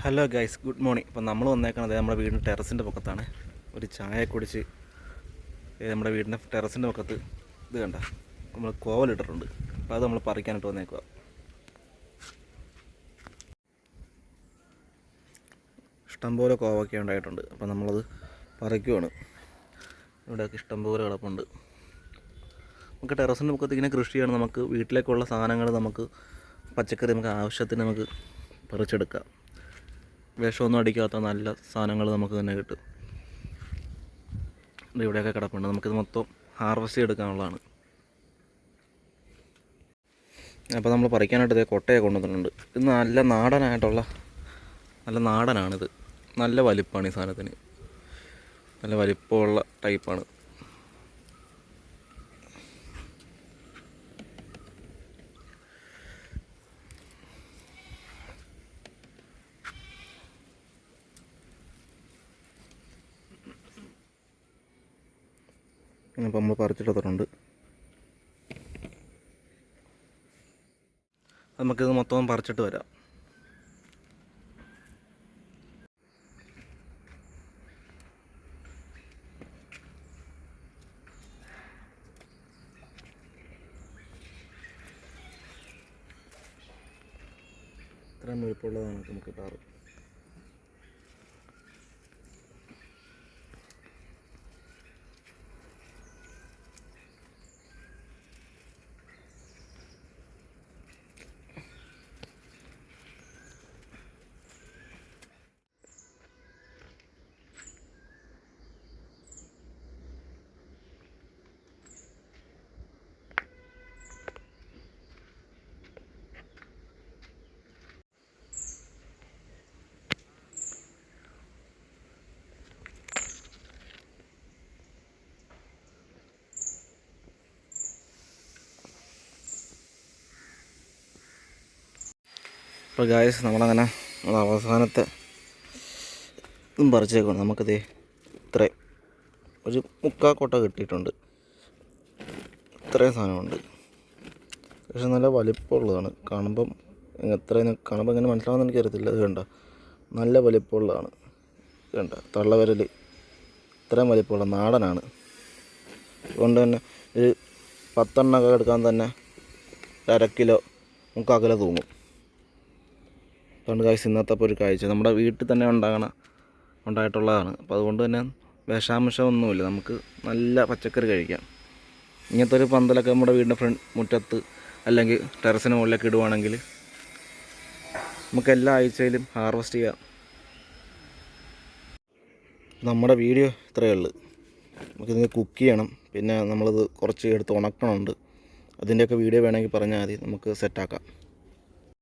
Hello guys good morning ഇപ്പം നമ്മൾ വന്നേക്കണത് നമ്മുടെ വീടിന്റെ ടെറസിന്റെ പൊക്കത്താണ്. ഒരു ചായ കുടിച്ച് നമ്മുടെ വീടിന്റെ ടെറസിന്റെ പൊക്കത്ത് ഇത് കണ്ട. നമ്മൾ കോവലിട്ടിട്ടുണ്ട് അപ്പോൾ അത് നമ്മൾ പറിക്കാനായിട്ട് വന്നേക്കുക ഇഷ്ടംപോലെ കോവൊക്കെ ഉണ്ടായിട്ടുണ്ട്. അപ്പോൾ നമ്മളത് പറിക്കുവാണ്. ഇവിടെയൊക്കെ ഇഷ്ടംപോലെ കിടപ്പുണ്ട്. നമുക്ക് ടെറസിന്റെ പൊക്കത്ത് ഇങ്ങനെ കൃഷിയാണ് നമുക്ക് വീട്ടിലേക്കുള്ള സാധനങ്ങൾ നമുക്ക് പച്ചക്കറി നമുക്ക് ആവശ്യത്തിന് നമുക്ക് പറിച്ചെടുക്കാം. വിഷമൊന്നും അടിക്കാത്ത നല്ല സാധനങ്ങൾ നമുക്ക് തന്നെ കിട്ടും. ഇവിടെയൊക്കെ കിടപ്പുണ്ട്. നമുക്കിത് മൊത്തം ഹാർവസ്റ്റ് ചെയ്തെടുക്കാനുള്ളതാണ് അപ്പോൾ നമ്മൾ പറിക്കാനായിട്ട് ഇതേ കൊട്ടയെ കൊണ്ടുവന്നിട്ടുണ്ട്. ഇത് നല്ല നാടനായിട്ടുള്ള നല്ല നാടനാണിത്. നല്ല വലിപ്പമാണ് ഈ സാധനത്തിന്. നല്ല വലിപ്പമുള്ള ടൈപ്പാണ് അപ്പോൾ നമ്മൾ പറിച്ചെടുത്തിട്ടുണ്ട്. നമുക്കിത് മൊത്തം പറിച്ചിട്ട് വരാം. ഇത്രയും മുഴുപ്പുള്ളതാണ് നമുക്ക് കിട്ടാറ് അപ്പോൾ ഗായസ് നമ്മളങ്ങനെ നമ്മൾ അവസാനത്തെ ഇതും പറിച്ചേക്കണം നമുക്കിത് ഇത്രയും ഒരു മുക്കാ കോട്ട കിട്ടിയിട്ടുണ്ട്. ഇത്രയും സാധനമുണ്ട്. പക്ഷെ നല്ല വലിപ്പമുള്ളതാണ്. കാണുമ്പം എത്രയും കാണുമ്പോൾ എങ്ങനെ മനസ്സിലാവുമെന്ന് എനിക്കറിയത്തില്ല. ഇത് കണ്ട? നല്ല വലിപ്പമുള്ളതാണ്. കണ്ട? തള്ളവിരൽ ഇത്രയും വലിപ്പമുള്ള നാടനാണ്. അതുകൊണ്ട് തന്നെ ഒരു പത്തെണ്ണൊക്കെ എടുക്കാൻ തന്നെ അര കിലോ മുക്കാൽ കിലോ തൂങ്ങും. അതുകൊണ്ട് കാഴ്ച ഇന്നത്തെ ഒരു കാഴ്ച. നമ്മുടെ വീട്ടിൽ തന്നെ ഉണ്ടാകണ ഉണ്ടായിട്ടുള്ളതാണ്. അപ്പോൾ അതുകൊണ്ട് തന്നെ വിഷാംശമൊന്നുമില്ല. നമുക്ക് നല്ല പച്ചക്കറി കഴിക്കാം. ഇങ്ങനത്തെ ഒരു പന്തലൊക്കെ നമ്മുടെ വീടിന്റെ ഫ്രണ്ട് മുറ്റത്ത് അല്ലെങ്കിൽ ടെറസിന് മുകളിലൊക്കെ ഇടുവാണെങ്കിൽ നമുക്ക് എല്ലാ ആഴ്ചയിലും ഹാർവസ്റ്റ് ചെയ്യാം. നമ്മുടെ വീഡിയോ ഇത്രയേ ഉള്ളൂ. നമുക്കിത് കുക്ക് ചെയ്യണം. പിന്നെ നമ്മളിത് കുറച്ച് എടുത്ത് ഉണക്കണമുണ്ട്. അതിന്റെയൊക്കെ വീഡിയോ വേണമെങ്കിൽ പറഞ്ഞാൽ മതി. നമുക്ക് സെറ്റാക്കാം